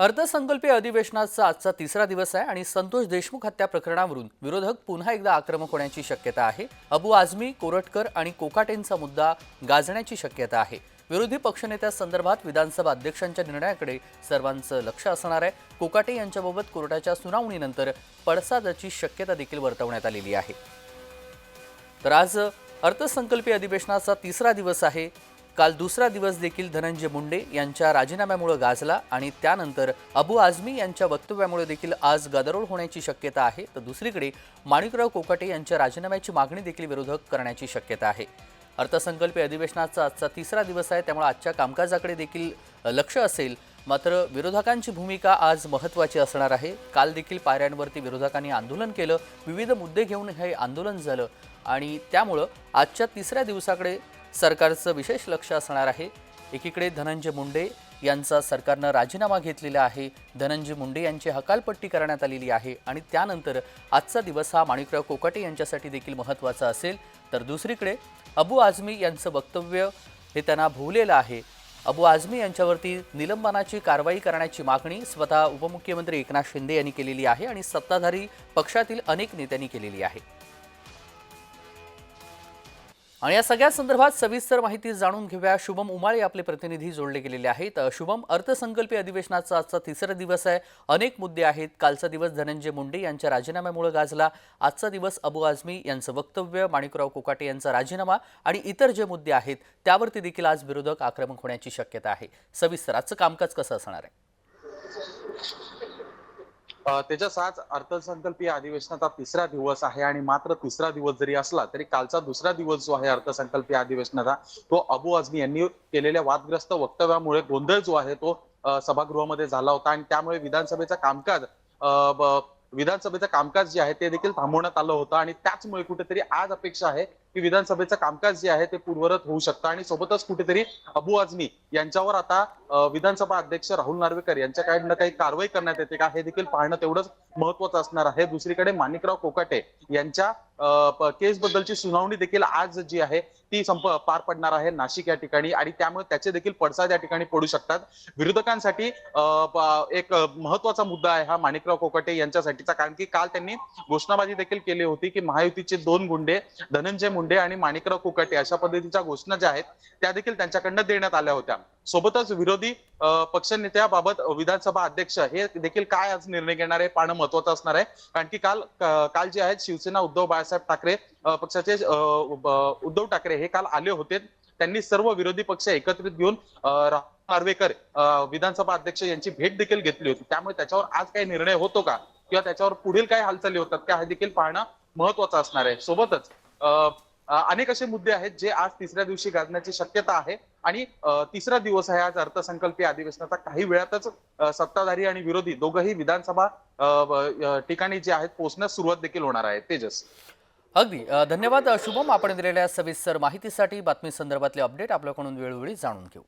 अर्थसंकल्पीय अधिवेशनाचा आजचा तिसरा दिवस आहे आणि संतोष देशमुख हत्या प्रकरणावरून विरोधक पुन्हा एकदा आक्रमक होण्याची शक्यता आहे. अबू आझमी कोरटकर आणि कोकाटेंचा मुद्दा गाजण्याची शक्यता आहे. विरोधी पक्षनेत्या संदर्भात विधानसभा अध्यक्षांच्या निर्णयाकडे सर्वांचं लक्ष असणार आहे. कोकाटे यांच्याबाबत कोर्टाच्या सुनावणीनंतर पडसादाची शक्यता देखील वर्तवण्यात आलेली आहे. तर आज अर्थसंकल्पीय अधिवेशनाचा तिसरा दिवस आहे. काल दुसरा दिवस देखील धनंजय मुंडे यांच्या राजीनाम्यामुळे गाजला आणि त्यानंतर अबू आझमी यांच्या वक्तव्यामुळे देखील आज गदारोळ होण्याची शक्यता आहे. तर दुसरीकडे माणिकराव कोकाटे यांच्या राजीनाम्याची मागणी देखील विरोधक करण्याची शक्यता आहे. अर्थसंकल्पीय अधिवेशनाचा आजचा तिसरा दिवस आहे. त्यामुळे आजच्या कामकाजाकडे देखील लक्ष असेल. मात्र विरोधकांची भूमिका आज महत्त्वाची असणार आहे. काल देखील पायऱ्यांवरती विरोधकांनी आंदोलन केलं. विविध मुद्दे घेऊन हे आंदोलन झालं. आणि त्यामुळं आजच्या तिसऱ्या दिवसाकडे सरकारचं विशेष लक्ष असणार आहे. एकीकडे धनंजय मुंडे यांचा सरकारनं राजीनामा घेतलेला आहे. धनंजय मुंडे यांची हकालपट्टी करण्यात आलेली आहे आणि त्यानंतर आजचा दिवस हा माणिकराव कोकाटे यांच्यासाठी देखील महत्त्वाचा असेल. तर दुसरीकडे अबू आझमी यांचं वक्तव्य हे त्यांना भोवलेलं आहे. अबू आझमी यांच्यावरती निलंबनाची कारवाई करण्याची मागणी स्वतः उपमुख्यमंत्री एकनाथ शिंदे यांनी केलेली आहे आणि सत्ताधारी पक्षातील अनेक नेत्यांनी केलेली आहे. आणि या सगळ्या संदर्भात सविस्तर माहिती जाणून घेऊया. शुभम उमाळे आपले प्रतिनिधी जोडले गेलेले आहेत. शुभम अर्थसंकल्पीय अधिवेशनाचा आजचा तिसरा दिवस आहे. अनेक मुद्दे आहेत. कालचा दिवस धनंजय मुंडे यांच्या राजीनाम्यामुळे गाजला. आजचा दिवस अबू आझमी यांचं वक्तव्य माणिकराव कोकाटे यांचा राजीनामा आणि इतर जे मुद्दे आहेत त्यावरती देखील आज विरोधक आक्रमक होण्याची शक्यता आहे. सविस्तर आजचं कामकाज कसं असणार आहे? त्याच्या त्याच्याच आज अर्थसंकल्पीय अधिवेशनाचा तिसरा दिवस आहे आणि मात्र तिसरा दिवस जरी असला तरी कालचा दुसरा दिवस जो आहे अर्थसंकल्पीय अधिवेशनाचा तो अबू अजमी यांनी केलेल्या वादग्रस्त वक्तव्यामुळे गोंधळ जो आहे तो सभागृहामध्ये झाला होता आणि त्यामुळे विधानसभेचं कामकाज विधानसभेचं कामकाज जे आहे ते देखील थांबवण्यात आलं होतं आणि त्याचमुळे कुठेतरी आज अपेक्षा आहे की विधानसभेचं कामकाज जे आहे ते पूर्वरत होऊ शकतं. आणि सोबतच कुठेतरी अबू आझमी यांच्यावर आता विधानसभा अध्यक्ष राहुल नार्वेकर यांच्याकडनं काही कारवाई करण्यात येते का? हे देखील पाहणं तेवढंच महत्वाचं असणार आहे. दुसरीकडे माणिकराव कोकाटे यांच्या केस बद्दलची सुनावणी देखील आज जी आहे ती संप पार पडणार आहे नाशिक या ठिकाणी आणि त्यामुळे त्याचे देखील पडसाद या ठिकाणी पडू शकतात. विरोधकांसाठी एक महत्त्वाचा मुद्दा आहे हा माणिकराव कोकटे यांच्यासाठीचा. कारण की काल त्यांनी घोषणाबाजी देखील केली होती की महायुतीचे दोन गुंडे धनंजय मुंडे आणि माणिकराव कोकटे अशा पद्धतीच्या घोषणा ज्या आहेत त्या देखील त्यांच्याकडनं देण्यात आल्या होत्या. सोबतच विरोधी पक्षनेत्याबाबत विधानसभा अध्यक्ष हे देखील काय आज निर्णय घेणार आहे? पाहणं महत्वाचं असणार आहे. कारण की काल काल जे आहेत शिवसेना उद्धव बाळासाहेब ठाकरे पक्षाचे उद्धव ठाकरे हे काल आले होते. त्यांनी सर्व विरोधी पक्ष एकत्रित घेऊन नार्वेकर विधानसभा अध्यक्ष यांची भेट देखील घेतली होती. त्यामुळे त्याच्यावर आज काही निर्णय होतो का? किंवा त्याच्यावर पुढील काय हालचाली होतात? का हे देखील पाहणं महत्वाचं असणार आहे. सोबतच अनेक असे मुद्दे आहेत जे आज तिसऱ्या दिवशी गाजण्याची शक्यता आहे. आणि तिसरा दिवस आहे आज अर्थसंकल्पीय अधिवेशनाचा. काही वेळातच सत्ताधारी आणि विरोधी दोघंही विधानसभा ठिकाणी जे आहेत पोहोचण्यास सुरुवात देखील होणार आहे. तेजस. अगदी. धन्यवाद. शुभम. आपण दिलेल्या सविस्तर माहितीसाठी बातमी संदर्भातले अपडेट आपल्याकडून वेळोवेळी जाणून घेऊ.